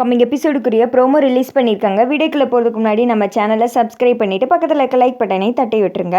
Coming எபிசோடுக்குரிய promo release பண்ணியிருக்காங்க. வீடியோக்குள்ளே போகிறதுக்கு முன்னாடி நம்ம சேனலை சப்ஸ்கிரைப் பண்ணிவிட்டு பக்கத்தில் இருக்க லைக் பட்டனை தட்டி விட்டுருங்க.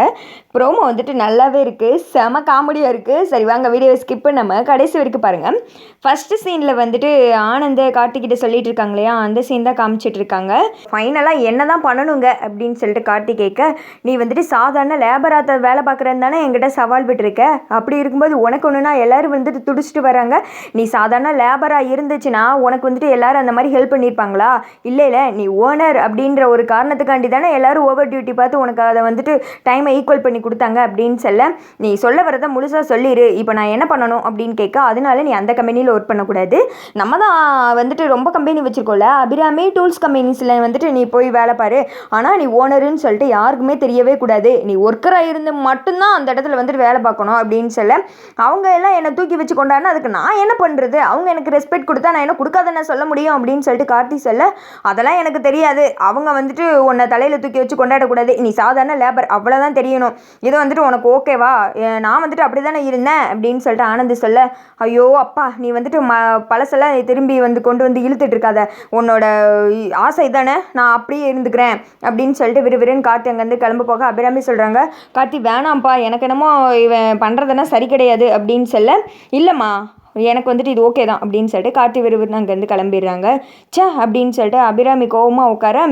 ப்ரோமோ வந்துட்டு நல்லாவே இருக்குது செம காமெடியாக இருக்குது சரி வாங்க வீடியோவை ஸ்கிப் நம்ம கடைசி வரைக்கும் பாருங்கள் ஃபஸ்ட்டு சீனில் வந்துட்டு ஆனந்த கார்த்திகிட்ட சொல்லிட்டு இருக்காங்க இல்லையா? அந்த சீன் தான் காமிச்சிட்டு இருக்காங்க. ஃபைனலாக என்ன தான் பண்ணணுங்க அப்படின்னு சொல்லிட்டு கார்த்தி கேட்க நீ வந்துட்டு சாதாரண லேபராத்த வேலை பார்க்குறேன்னு தானே என்கிட்ட சவால் விட்டுருக்க? அப்படி இருக்கும்போது உனக்கு ஒன்றுனா எல்லோரும் வந்துட்டு துடிச்சிட்டு வராங்க. நீ சாதாரண லேபராக இருந்துச்சுன்னா உனக்கு வந்துட்டு எல்லாரும் அந்த மாதிரி ஹெல்ப் பண்ணியிருப்பாங்களா இல்லை இல்லை நீ ஓனர் அப்படின்ற ஒரு காரணத்துக்காண்டி தானே எல்லோரும் ஓவர் டியூட்டி பார்த்து உனக்கு அதை வந்துட்டு டைமை ஈக்குவல் பண்ணி கொடுத்தாங்க அப்படின்னு சொல்ல நீ சொல்ல வரதை முழுசாக சொல்லிடு இப்போ நான் என்ன பண்ணணும் அப்படின்னு கேட்க அதனால நீ அந்த கம்பெனியில் ஒர்க் பண்ணக்கூடாது. நம்ம தான் வந்துட்டு ரொம்ப கம்பெனி வச்சுருக்கோம்ல அபிராமி டூல்ஸ் கம்பெனிஸில் வந்துட்டு நீ போய் வேலை பாரு. ஆனால் நீ ஓனருன்னு சொல்லிட்டு யாருக்குமே தெரியவே கூடாது. நீ ஒர்க்கராக இருந்து மட்டும்தான் அந்த இடத்துல வந்துட்டு வேலை பார்க்கணும் அப்படின்னு சொல்ல அவங்க எல்லாம் என்னை தூக்கி வச்சு கொண்டாடினா அதுக்கு நான் என்ன பண்ணுறது அவங்க எனக்கு ரெஸ்பெக்ட் கொடுத்தா நான் என்ன கொடுக்காதன்னு சொல்ல முடியும் அப்படின்னு அப்படின்னு சொல்லிட்டு கார்த்தி சொல்ல அதெல்லாம் எனக்கு தெரியாது. அவங்க வந்துட்டு உன்னை தலையில் தூக்கி வச்சு கொண்டாடக்கூடாது. நீ சாதாரண லேபர் அவ்வளோதான் தெரியணும். இது வந்துட்டு உனக்கு ஓகேவா நான் வந்துட்டு அப்படி தானே இருந்தேன். அப்படின்னு சொல்லிட்டு ஆனந்த் சொல்ல ஐயோ அப்பா நீ வந்துட்டு ம பழசெல்லாம் திரும்பி வந்து கொண்டு வந்து இழுத்துட்டு இருக்காத. உன்னோட இ- ஆசை தானே? நான் அப்படியே இருந்துக்கிறேன். அப்படின்னு சொல்லிட்டு விறுவிறுன்னு கார்த்தி அங்கேருந்து கிளம்ப போக அபிராமி சொல்கிறாங்க கார்த்தி வேணாம்ப்பா. எனக்கு என்னமோ இவன் பண்ணுறதுனா சரி கிடையாது. அப்படின்னு சொல்ல இல்லைம்மா. எனக்கு வந்துட்டு இது ஓகே தான் அப்படின்னு சொல்லிட்டு கார்த்தி விறுவிறுன்னு அங்கேருந்து கிளம்பிடுறாங்க. ச்சே அப்படின்னு சொல்லிட்டு அபிராமி கோவமாக உட்கார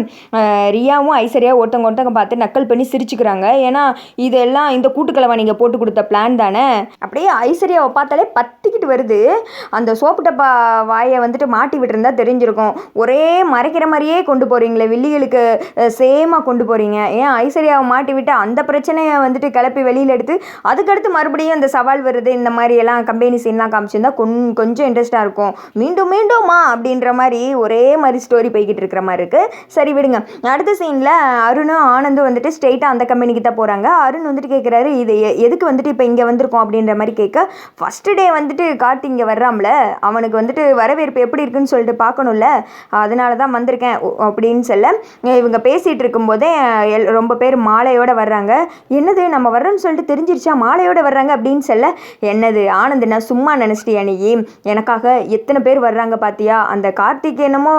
ரியாவும் ஐஸ்வர்யா ஒருத்தவங்க ஒருத்தவங்க பார்த்து நக்கல் பண்ணி சிரிச்சுக்கிறாங்க. ஏன்னா இதெல்லாம் இந்த கூட்டுக்கிழமை நீங்கள் போட்டு கொடுத்த பிளான் தானே? அப்படியே ஐஸ்வர்யாவை பார்த்தாலே பத்திக்கிட்டு வருது. அந்த சோப்பு டப்பா வாயை வந்துட்டு மாட்டி விட்டுருந்தா தெரிஞ்சிருக்கும். ஒரே மறைக்கிற மாதிரியே கொண்டு போகிறீங்களே வில்லிகளுக்கு சேமாக கொண்டு போகிறீங்க ஏன் ஐஸ்வர்யாவை மாட்டி விட்டு அந்த பிரச்சனையை வந்துட்டு கிளப்பி வெளியில் எடுத்து அதுக்கடுத்து மறுபடியும் அந்த சவால் வருது இந்த மாதிரி எல்லாம் கம்பெனி சீன்லாம் காமிச்சிருந்தா கொன் கொஞ்சம் இன்ட்ரெஸ்ட்டாக இருக்கும். மீண்டும் மீண்டுமா அப்படின்ற மாதிரி ஒரே மாதிரி ஸ்டோரி போய்கிட்டு இருக்கிற மாதிரி இருக்குது சரி விடுங்க. அடுத்த சீனில் அருணும் ஆனந்தும் வந்துட்டு ஸ்ட்ரெயிட்டாக அந்த கம்பெனிக்கு தான் போகிறாங்க அருண் வந்துட்டு கேட்குறாரு இது எதுக்கு வந்துட்டு இப்போ இங்கே வந்திருக்கோம் அப்படின்ற மாதிரி கேட்க ஃபஸ்ட்டு டே வந்துட்டு கார்த்தி இங்கே வர்றாம்ல அவனுக்கு வந்துட்டு வரவேற்பு எப்படி இருக்குன்னு சொல்லிட்டு பார்க்கணும்ல. அதனால தான் வந்திருக்கேன் அப்படின்னு சொல்ல இவங்க பேசிகிட்டு இருக்கும்போதே எல் ரொம்ப பேர் மாலையோட வர்றாங்க. என்னது நம்ம வர்றோம்னு சொல்லிட்டு தெரிஞ்சிருச்சா? மாலையோடு வர்றாங்க அப்படின்னு சொல்ல என்னது ஆனந்த் நான் சும்மா நினச்சிட்டியா நீ எனக்காக எத்தனை பேர் வர்றாங்க பார்த்தியா அந்த கார்த்திக் என்னமோ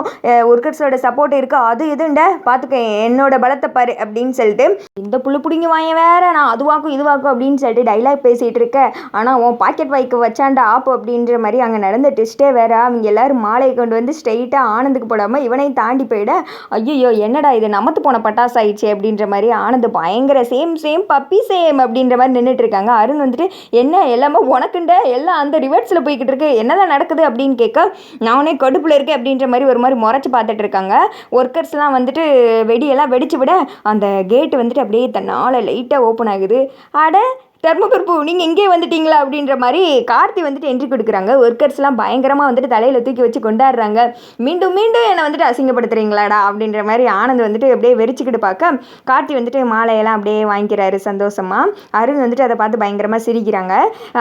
ஒர்க்கர்ஸோட சப்போர்ட் இருக்கா அது இதுண்ட பார்த்துக்க என்னோட பலத்தை பாரு அப்படின்னு சொல்லிட்டு இந்த புள்ளு பிடிங்கி வாங்க வேற நான் அதுவாக்கும் இதுவாக்கும் அப்படின்னு சொல்லிட்டு டைலாக் பேசிகிட்டு இருக்கேன் ஆனால் உன் பாக்கெட் வாய்க்கு வச்சாண்டா ஆப்பு அப்படின்ற மாதிரி அங்கே நடந்த டெஸ்ட்டே வேற. அவங்க எல்லாரும் மாலையை கொண்டு வந்து ஸ்ட்ரெயிட்டாக ஆனந்துக்கு போடாமல் இவனையும் தாண்டி போயிட ஐயோ என்னடா இது நமத்து போன பட்டாசு ஆயிடுச்சு அப்படின்ற மாதிரி ஆனந்த் பயங்கர சேம் சேம் பப்பி சேம் அப்படின்ற மாதிரி நின்றுட்டு இருக்காங்க. அருண் வந்துட்டு என்ன எல்லாமே உனக்குண்ட எல்லாம் அந்த ரிவர்ஸில் ஓடிக்கிட்டு இருக்கு. என்னதான் நடக்குது அப்படின்னு கேட்க நானே கடுப்பில் இருக்கேன் அப்படின்ற மாதிரி ஒரு மாதிரி முறைச்சி பார்த்துட்டு இருக்காங்க. ஒர்க்கர்ஸ்லாம் வந்துட்டு வெடியெல்லாம் வெடிச்சு விட அந்த கேட்டு வந்துட்டு அப்படியே தன்னால் லைட்டாக ஓப்பன் ஆகுது. அட தர்மபுர்பு நீங்கள் இங்கே வந்துட்டீங்களா? அப்படின்ற மாதிரி கார்த்தி வந்துட்டு என்ட்ரி கொடுக்குறாங்க. ஒர்க்கர்ஸ்லாம் பயங்கரமாக வந்துட்டு தலையில் தூக்கி வச்சு கொண்டாடுறாங்க. மீண்டும் மீண்டும் என்னை வந்துட்டு அசிங்கப்படுத்துறீங்களாடா? அப்படின்ற மாதிரி ஆனந்த் வந்துட்டு அப்படியே வெறிச்சுக்கிட்டு பார்க்க கார்த்தி வந்துட்டு மாலையெல்லாம் அப்படியே வாங்கிக்கிறாரு சந்தோஷமாக அருண் வந்துட்டு அதை பார்த்து பயங்கரமாக சிரிக்கிறாங்க.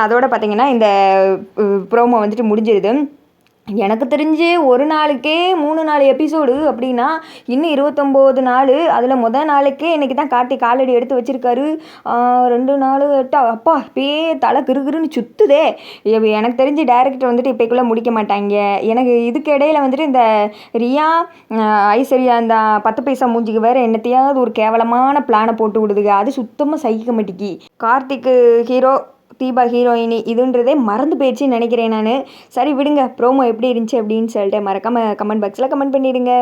அதோட பார்த்தீங்கன்னா இந்த ப்ரோமோ வந்துட்டு முடிஞ்சிருது. எனக்கு தெரிஞ்சு ஒரு நாளுக்கே மூணு நாலு எபிசோடு அப்படின்னா இன்னும் இருபத்தொம்போது நாள். அதில் முதல் நாளைக்கே இன்றைக்கி தான் கார்த்தி காலடி எடுத்து வச்சிருக்காரு. ரெண்டு நாள் எட்டா அப்பா இப்பயே தலை கிறுகிறுன்னு சுத்துதே. எனக்கு தெரிஞ்சு டேரக்டர் வந்துட்டு இப்போக்குள்ளே முடிக்க மாட்டாங்க. எனக்கு இதுக்கு இடையில வந்துட்டு இந்த ரியா ஐஸ்வர்யா அந்த பத்து பைசா மூஞ்சிக்கு வேறு என்னத்தையாவது ஒரு கேவலமான பிளானை போட்டு விடுதுங்க அது சுத்தமாக சகிக்க மாட்டேங்கி கார்த்திக்கு ஹீரோ தீபா ஹீரோயினி இதுன்றதே மறந்து போயிடுச்சுன்னு நினைக்கிறேன் நான். சரி விடுங்க. ப்ரோமோ எப்படி இருந்துச்சு அப்படின்னு சொல்லிட்டு மறக்காமல் கமெண்ட் பாக்ஸில் கமெண்ட் பண்ணிடுங்க.